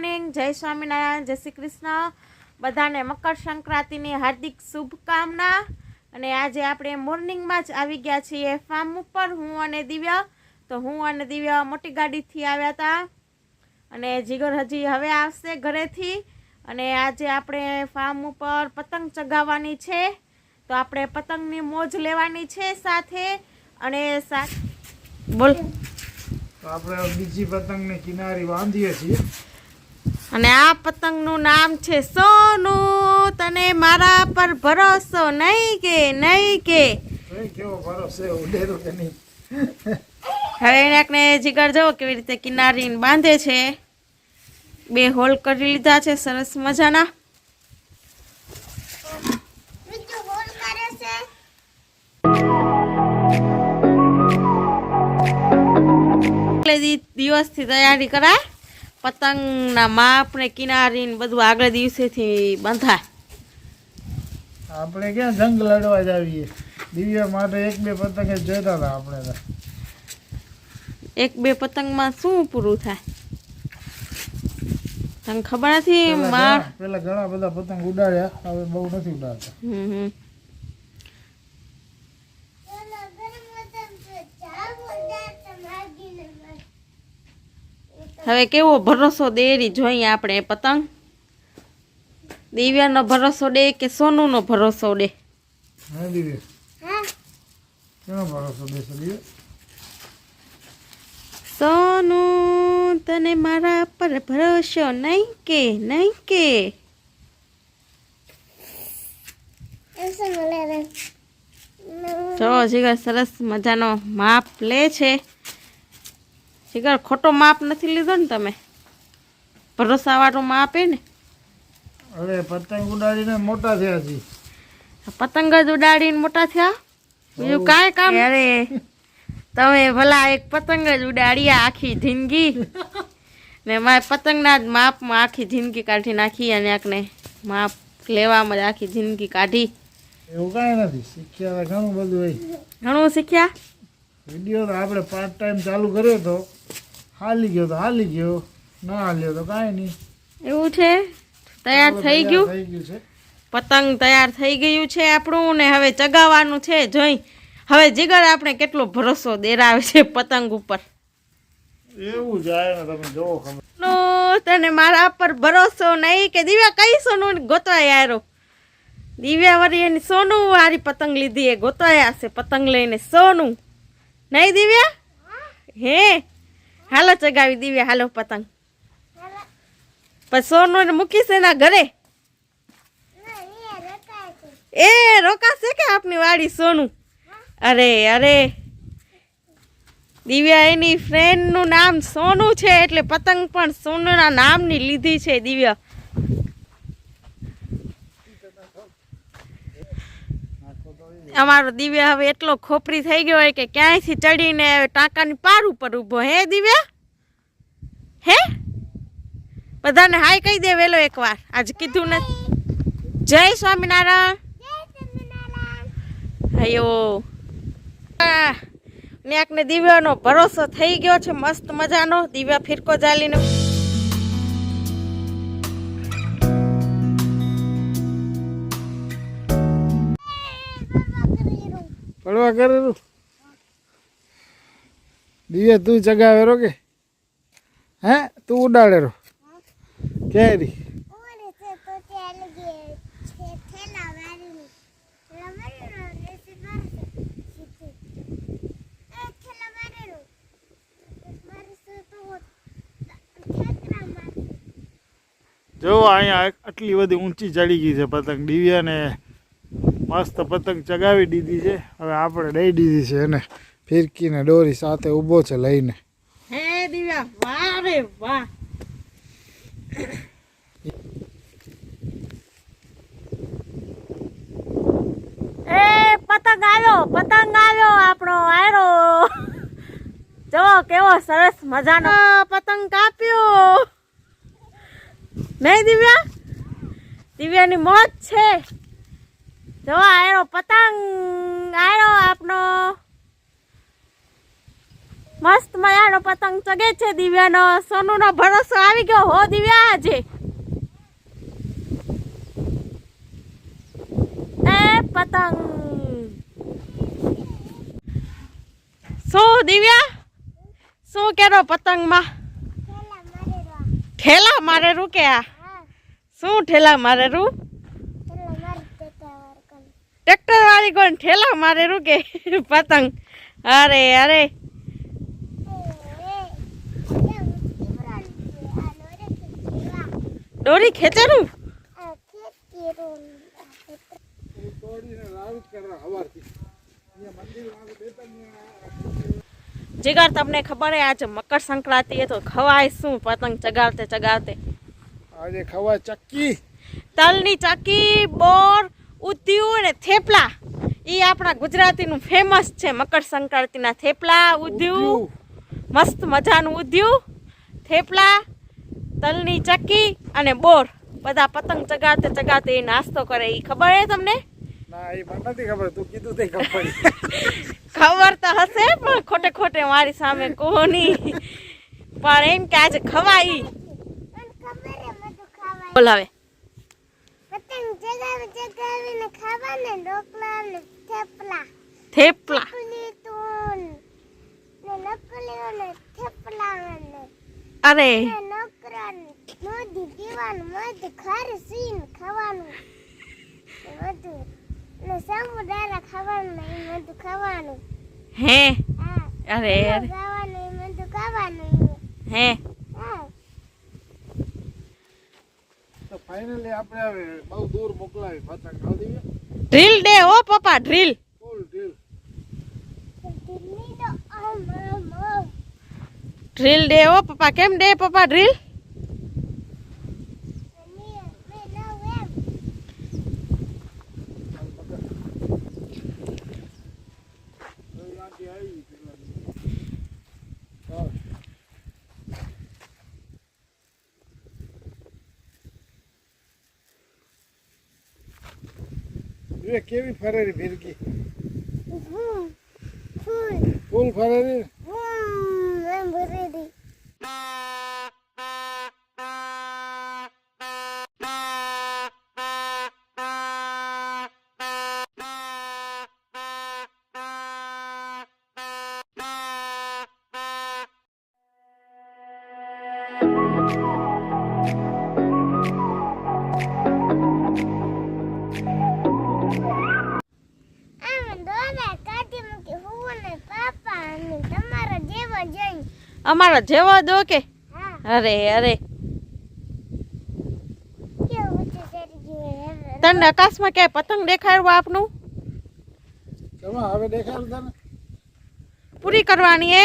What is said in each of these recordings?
Morning જય સ્વામિનારાયણ જય શ્રી કૃષ્ણ. બધાને મકર સંક્રાંતિની હાર્દિક શુભકામના. અને આજે આપણે મોર્નિંગમાં જ આવી ગયા છીએ ફાર્મ ઉપર. હું અને દિવ્ય. તો હું અને દિવ્ય મોટી ગાડીથી આવ્યા હતા. અને જીગર હજી હવે આવશે ઘરેથી. અને આજે આપણે ફાર્મ ઉપર પતંગ ચગાવવાની છે. તો આપણે પતંગની મોજ લેવાની છે સાથે. અને સાથ બોલ. આપણે બીજી પતંગની કિનારી બાંધીએ છીએ. અને આ પતંગનું નામ છે સોનું. તને મારા પર ભરોસો નહીં કે નહીં કે? હવે એને જીગર જો કેવી રીતે કિનારી બાંધે છે. બે હોલ કરી લીધા છે સરસ મજાના. એટલે દી- દિવસથી તૈયારી કરાય. પતંગના માપ ને કિનારી ને બધું આગળ દિવસેથી બંધાય. આપણે ક્યાં જંગ લડવા જાવીએ દિવ્ય માટે એક બે પતંગ જ જોઈતા હતા આપણે એક બે પતંગમાં શું પૂરું થાય? તને ખબર નથી પેલા ઘણા બધા પતંગ ઉડાડ્યા હવે બહુ નથી ઉડાડતા. હમ હમ. હવે કેવો ભરોસો દેરી જોઈએ આપણે પતંગ? દિવ્યાનો ભરોસો દે કે સોનુનો ભરોસો દે? હે દિવ્યા. કેનો ભરોસો દિવ્યા? સોનું તને મારા પર ભરોસો નહીં કે નહીં કે? જો જીગર સરસ મજાનો માપ લે છે. જીગર ખોટો માપ નથી લીધો ને તમે? ભરોસાવાળો માપ હે ને? હવે પતંગ ઉડાડીને મોટા થયા છે. પતંગ જ ઉડાડીને મોટા થયા? બીજું કાંઈ કામ? અરે તમે ભલા એક પતંગ જ ઉડાડ્યા આખી જિંદગી. ને મારે પતંગના જ માપમાં આખી જિંદગી કાઢી નાખી અને આકને માપ લેવામાં જ આખી જિંદગી કાઢી. એવું કાંઈ નથી. શીખ્યા ઘણું બધું હોય. ઘણું શીખ્યા? વીડિયો આપણે પાર્ટ ટાઈમ ચાલુ કર્યો તો હાલી ગયો તો હાલી ગયો ના હાલ્યો તો કાંઈ નહીં. એવું છે? તૈયાર થઈ ગયું? થઈ ગયું છે. પતંગ તૈયાર થઈ ગયું છે આપણું ને હવે ચગાવવાનું છે જોઈ. હવે જીગર આપણે કેટલો ભરોસો દેરાવે છે પતંગ ઉપર. એવું જાય ને તમે જોવો નો તને મારા પર ભરોસો નહીં કે દિવ્યા કઈ સોનું ગોતવાય આરો દિવ્યા વળી એની સોનું વાળી પતંગ લીધી એ ગોતવાય છે પતંગ લઈને સોનું. નહીં દિવ્યા? હે? હાલો ચગાવી દિવ્યા હાલો પતંગ. પછી સોનું મૂકીશ એના ઘરે? એ રોકાશે કે આપની વાડી સોનું? અરે અરે. દિવ્યા એની ફ્રેન્ડનું નામ સોનું છે, એટલે પતંગ પણ સોનુના નામની લીધી છે, દિવ્યા. અમારો દિવ્યા હવે એટલો ખોપરી થઈ ગયો હોય કે ક્યાંયથી ચડીને ટાંકાની પાર ઉપર ઊભો. હે દિવ્યા? હે? બધાને હાય કહી દે વેલો એકવાર. આજે કીધું ને જય સ્વામિનારાયણ. હયો. ને એકને દિવ્યાનો ભરોસો થઈ ગયો છે, મસ્ત મજાનો. દિવ્યા ફિરકો જાલીને પડવા કરેલું દિવ્યા તું ચગાવેરો કે હે? તું ઉડાડેરો કેરી જો અહીંયા આટલી બધી ઊંચી ચડી ગઈ છે પતંગ. દિવ્યાને મસ્ત પતંગ ચગાવી દીધી છે. હવે આપણે દઈ દીધી છે એને. ફિરકીને દોરી સાથે ઊભો છે લઈને. હે દિવ્યા વાહ રે વાહ. એ પતંગ આવ્યો પતંગ આવ્યો આપણો આયરો. જો કેવો સરસ મજાનો. પતંગ કાપ્યો. નહીં દિવ્યા? દિવ્યાની મોજ છે. જો આયરો પતંગ આયરો આપનો. મસ્ત મજાનો પતંગ ચગે છે દિવ્યાનો. સોનુનો ભરોસો આવી ગયો. હો દિવ્યા આજે. એ પતંગ. શું દિવ્યા? શું કેરો પતંગમાં? ઠેલા મારે રૂ કે આ? શું ઠેલા મારે રૂ ટ્રેક્ટર વાળી કોણ? ઠેલા મારે રૂકે પતંગ. અરે અરે. દોરી ત્રણ જીગર તમને ખબર હે આજે મકર સંક્રાંતિ એ તો ખવાય શું પતંગ ચગાવતે ચગાવતે? આજે ખવાય ચક્કી. તલની ચક્કી બોર ઉધ્યું અને થેપલા. એ આપણા ગુજરાતીનું ફેમસ છે મકર સંક્રાંતિના થેપલા ઉધ્યું મસ્ત મજાનું ઉધ્યું થેપલા તલની ચક્કી અને બોર. બધા પતંગ ચગાવતે ચગાતે એ નાસ્તો કરે. એ ખબર હે તમને? ના એ મને નથી ખબર. તું કીધું ખબર. ખબર તો હશે પણ ખોટે ખોટે મારી સામે કોની પણ એમ કે આજે ખવાય. ઈ. બોલાવે. પતંગ જગાવી જગાવીને ખાવાને ઢોકળા ને થેપલા. થેપલા? તૂન ને નકલી ને થેપલા ને અરે નકરા ને મોધી પીવાનું મોધી ખારી સીન ખાવાનું. બધું. ને સમુદારા ખાવાનું એ બધું ખાવાનું. હે? અરે ખાવાનું એ બધું ખાવાનું. હા? તો ફાઇનલી આપણે હવે બહુ દૂર મોકલાવી પતંગ ખાવ દઈએ. ડ્રીલ ડે ઓ પપ્પા ડ્રીલ ફૂલ ડ્રીલ ડ્રીલ ડે ઓ પપ્પા કેમ ડે પપ્પા ડ્રીલ me me no એમ ત્યાંથી આવી પેલા હા. એ કેવી ફરેરી ભીરકી? ફૂલ ફરેરી? અમારા જેવો દો કે? હા. અરે અરે. કેવું ઊંચું ચડી ગયું હવે તને આકાશમાં ક્યાંય પતંગ દેખાડવા આપનું? તમે હવે દેખાડું તને. પૂરી કરવાની એ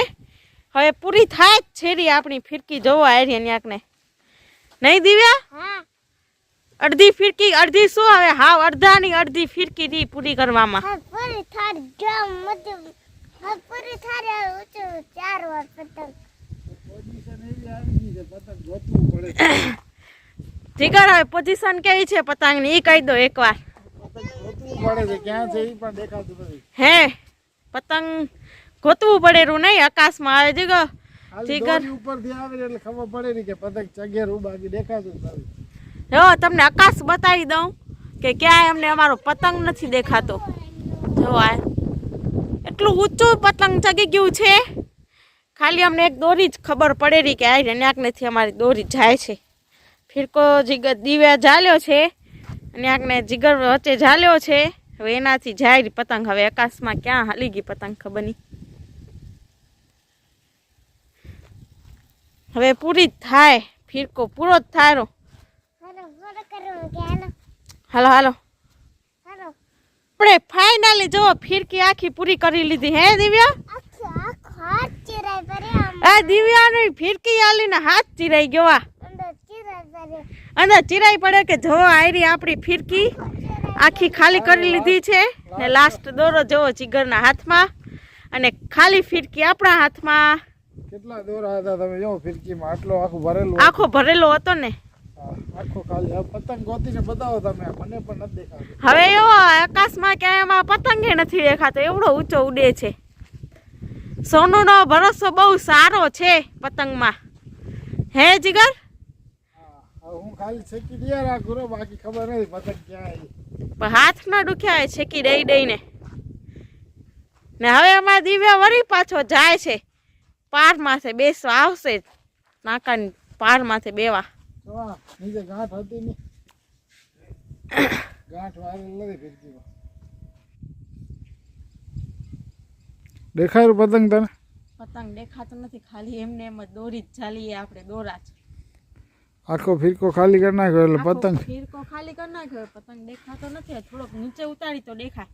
હવે પૂરી થાય જ છેરી આપણી ફિરકી. જોવા આરી ન્યાકને. નહીં દિવ્યા? હા. અડધી ફિરકી અડધી શું? હવે હાવ અડધાની અડધી ફિરકી રી પૂરી કરવામાં. હા પૂરી થાર ડ્રમ મતલબ હા પૂરી થાર ઊંચું ચાર વાર પતંગ પોઝિશન એવી આવી ગઈ છે પતંગ ગોતવું પડે છે. જીગર હવે પોઝિશન કેવી છે પતંગની? એ કહી દો એકવાર. હે પતંગ ગોતવું પડેલું નહીં આકાશમાં. આવે જીગર જીગર. ઉપરથી આવે એટલે ખબર પડે ને કે પતંગ ચગેર બાકી દેખાતું જો તમને આકાશ બતાવી દઉં કે ક્યાંય અમને અમારો પતંગ નથી દેખાતો. જો આ એટલું ઊંચું પતંગ ચગી ગયું છે. ખાલી અમને એક દોરી જ ખબર પડેલી કે આ ન્યાકનેથી અમારી દોરી જાય છે. ફિરકો જીગર દિવ્યા ઝાલ્યો છે ન્યાકને જીગર વચ્ચે ઝાલ્યો છે. હવે એનાથી જાય પતંગ હવે આકાશમાં ક્યાં હાલી ગઈ પતંગ ખબર નહીં. હવે પૂરી થાય. ફિરકો પૂરો જ થાય હાલો હાલો આપણે ફાઇનલી જો ફિરકી આખી પૂરી કરી લીધી હે દિવ્યા? આ દિવ્યાની ફિરકી આલીને હાથ ચીરાઈ ગયો આ. અંદર ચીરાઈ પડે કે જો આયરી આપણી ફિરકી આખી ખાલી કરી લીધી છે ને લાસ્ટ દોરો જોવો જીગરના હાથમાં અને ખાલી ફિરકી આપણા હાથમાં. કેટલા દોરા હતા તમે? જો ફિરકીમાં આટલો આખું ભરેલું આખો ભરેલો હતો ને. આખો ખાલી. પતંગ ગોતીને બતાવો તમે. મને પણ નથી દેખાતું. હવે એવો આકાશમાં ક્યાંય એમાં પતંગે નથી દેખાતો. એવડો ઊંચો ઉડે છે. સોનુનો ભરોસો બહુ સારો છે પતંગમાં. હે જીગર? હું ખાલી છેકી દે રાખું બાકી ખબર નથી પતંગ ક્યાં પણ હાથ ના દુખ્યા છેકી દઈ દઈને. ને હવે અમારા દિવ્યા વળી પાછો જાય છે. પાર માથે બેસવા આવશે. નાકાની પાર માથે બેવા નીચે ગાંઠ હતી ને ગાંઠ વાળી નથી ફિરકીમાં દેખાયું પતંગ તને? પતંગ દેખાતો નથી ખાલી એમને એમ જ દોરી જ ચાલીએ આપણે દોરા છે આખો ફિરકો ખાલી કરી નાખ્યો એટલે પતંગ. ફીરકો ખાલી કરી નાખ્યો પતંગ દેખાતો નથી થોડોક નીચે ઉતારી તો દેખાય.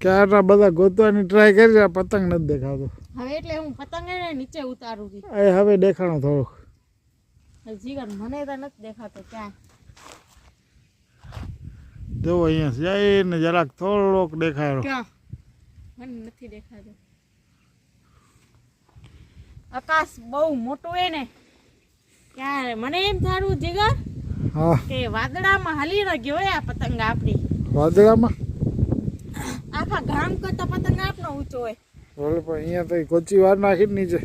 ક્યારના બધા ગોતવાની ટ્રાય કરી આ પતંગ નથી દેખાતો. હવે એટલે હું પતંગ એને નીચે ઉતારું છું. એ હવે દેખાણો થોડોક. જીવન મને તો નથી દેખાતો ક્યાંય. જો અહીંયા જાય ને જરાક થોડોક દેખાયો ક્યાં? મને નથી દેખાતો. આકાશ બહુ મોટું હે ને. ક્યારે મને એમ થારું જીગર કે વાદળામાં હાલી ન ગયો આ પતંગ આપણી. વાદળામાં? આખા ગામ કરતા પતંગ આપનો ઊંચો હોય બોલે પણ અહીંયા તો કોચી વાર નાખી નીચે.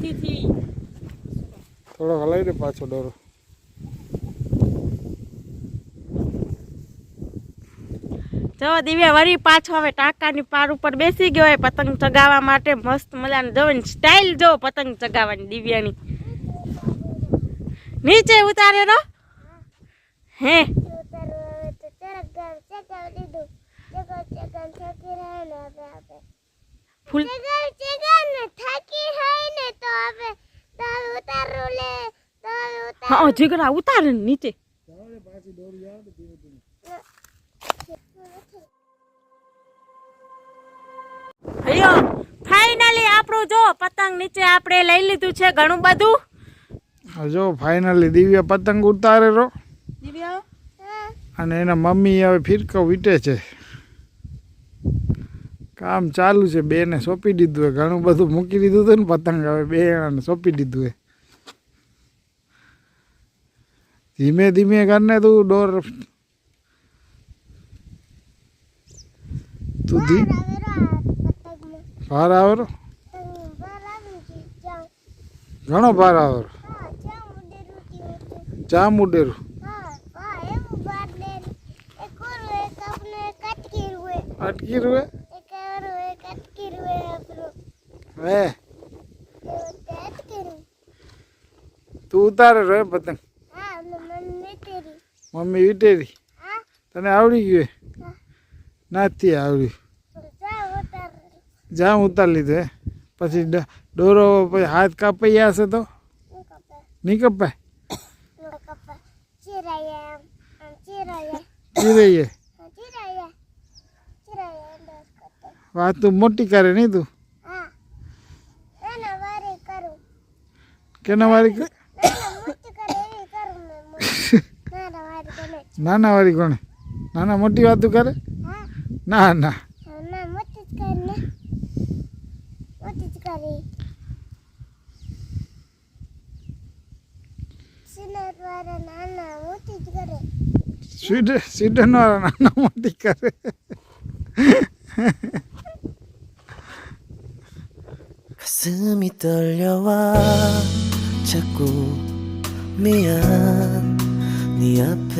થી થોડો હલાઈ દે પાછો દોરો જો દિવ્યા, વળી પાછો હવે ટાંકાની પાર ઉપર બેસી ગયો હોય પતંગ ચગાવવા માટે, મસ્ત મજાની જવાની સ્ટાઇલ જો પતંગ ચગાવવાની દિવ્યાની. નીચે ઉતારે રો હે? ઉતારવા આવે તો ઉતારે ગામ હયો ફાઇનલી આપણું જો પતંગ નીચે આપણે લઈ લીધું છે ઘણું બધું. જો ફાઇનલી દિવ્ય પતંગ ઉતારે રો. દિવ્યા? અને એના મમ્મી હવે ફિરકો વીટે છે. કામ ચાલુ છે બેને સોંપી દીધું હે ઘણું બધું મૂકી દીધું હતું ને પતંગ હવે બે જણાને સોંપી દીધું હે ધીમે ધીમે કરને તું ડોર તું ધી ભાર આવે રો પતંગ બહાર આવી ગઈ જાઉં ઘણો ભાર આવે રો હા જાઉં ઉડેરું. હતું ચા મુડેરું હા? હા એવું બાર લે એક ઓરું એક આપણે કટકી રૂએ અટકી રૂએ હે તે ઉતારે રો પતંગ. મમ્મી વિટેરી. તને આવડી ગયું નાથી આવડ્યું. જામ ઉતાર લીધું હે. પછી દોરો પછી હાથ કાપાઈ હશે તો? નહીં કપાય? ચીરાઈએ. વાત તું મોટી કરે નહીં તું? કેના વારી નાના વારે કોણે નાના મોટી વાતું કરે? ના ના. వాళ్ళ నాన్న తిట్టుకారు స్వీట్ స్వీట్ అన్న వాళ్ళ నాన్నమ్మ తిక్కారు 가슴이 떨려와 자꾸 미안 네 앞에